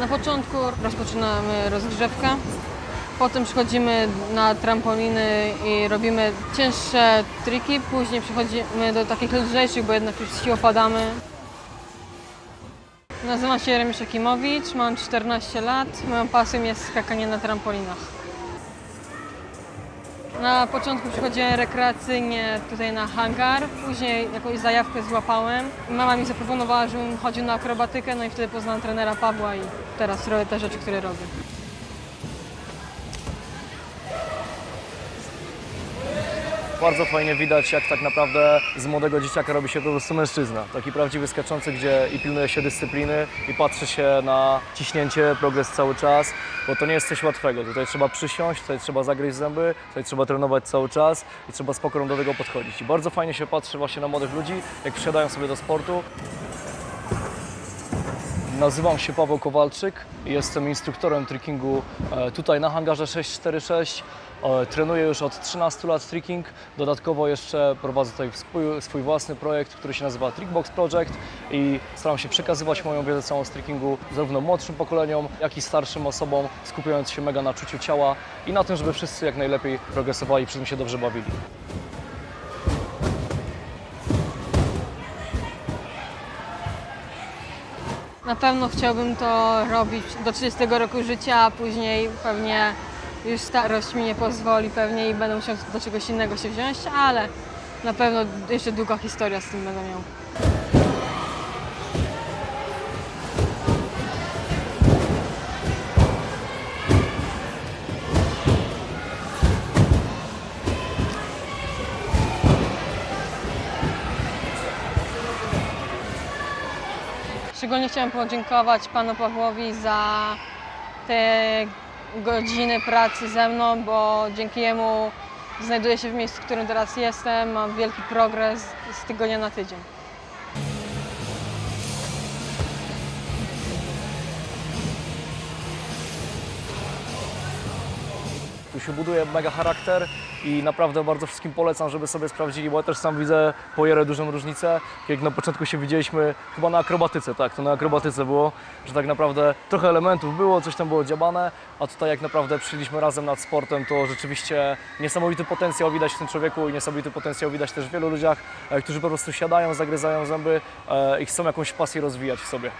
Na początku rozpoczynamy rozgrzewkę, potem przechodzimy na trampoliny i robimy cięższe triki, później przechodzimy do takich lżejszych, bo jednak już sił opadamy. Nazywam się Remisz Jakimowicz, mam 14 lat, moją pasją jest skakanie na trampolinach. Na początku przychodziłem rekreacyjnie tutaj na hangar, później jakąś zajawkę złapałem. Mama mi zaproponowała, żebym chodził na akrobatykę, no i wtedy poznałem trenera Pawła i teraz robię te rzeczy, które robię. Bardzo fajnie widać, jak tak naprawdę z młodego dzieciaka robi się po prostu mężczyzna. Taki prawdziwy skaczący, gdzie i pilnuje się dyscypliny, i patrzy się na ciśnięcie, progres cały czas, bo to nie jest coś łatwego. Tutaj trzeba przysiąść, tutaj trzeba zagryźć zęby, tutaj trzeba trenować cały czas i trzeba z pokorą do tego podchodzić. I bardzo fajnie się patrzy właśnie na młodych ludzi, jak przysiadają sobie do sportu. Nazywam się Paweł Kowalczyk jestem instruktorem trickingu e, tutaj na hangarze 646. E, Trenuję już od 13 lat tricking. Dodatkowo jeszcze prowadzę tutaj swój, własny projekt, który się nazywa Trickbox Project i staram się przekazywać moją wiedzę całą z trickingu zarówno młodszym pokoleniom, jak i starszym osobom, skupiając się mega na czuciu ciała i na tym, żeby wszyscy jak najlepiej progresowali i przy tym się dobrze bawili. Na pewno chciałbym to robić do 30 roku życia, a później pewnie już starość mi nie pozwoli pewnie i będę musiał do czegoś innego się wziąć, ale na pewno jeszcze długa historia z tym będę miał. Szczególnie chciałem podziękować panu Pawłowi za te godziny pracy ze mną, bo dzięki jemu znajduję się w miejscu, w którym teraz jestem, mam wielki progres z tygodnia na tydzień. Tu się buduje mega charakter i naprawdę bardzo wszystkim polecam, żeby sobie sprawdzili, bo ja też sam widzę po dużą różnicę. Jak na początku się widzieliśmy chyba na akrobatyce, tak, to na akrobatyce było, że tak naprawdę trochę elementów było, coś tam było dziabane, a tutaj jak naprawdę przyszliśmy razem nad sportem, to rzeczywiście niesamowity potencjał widać w tym człowieku i niesamowity potencjał widać też w wielu ludziach, e, którzy po prostu siadają, zagryzają zęby e, i chcą jakąś pasję rozwijać w sobie.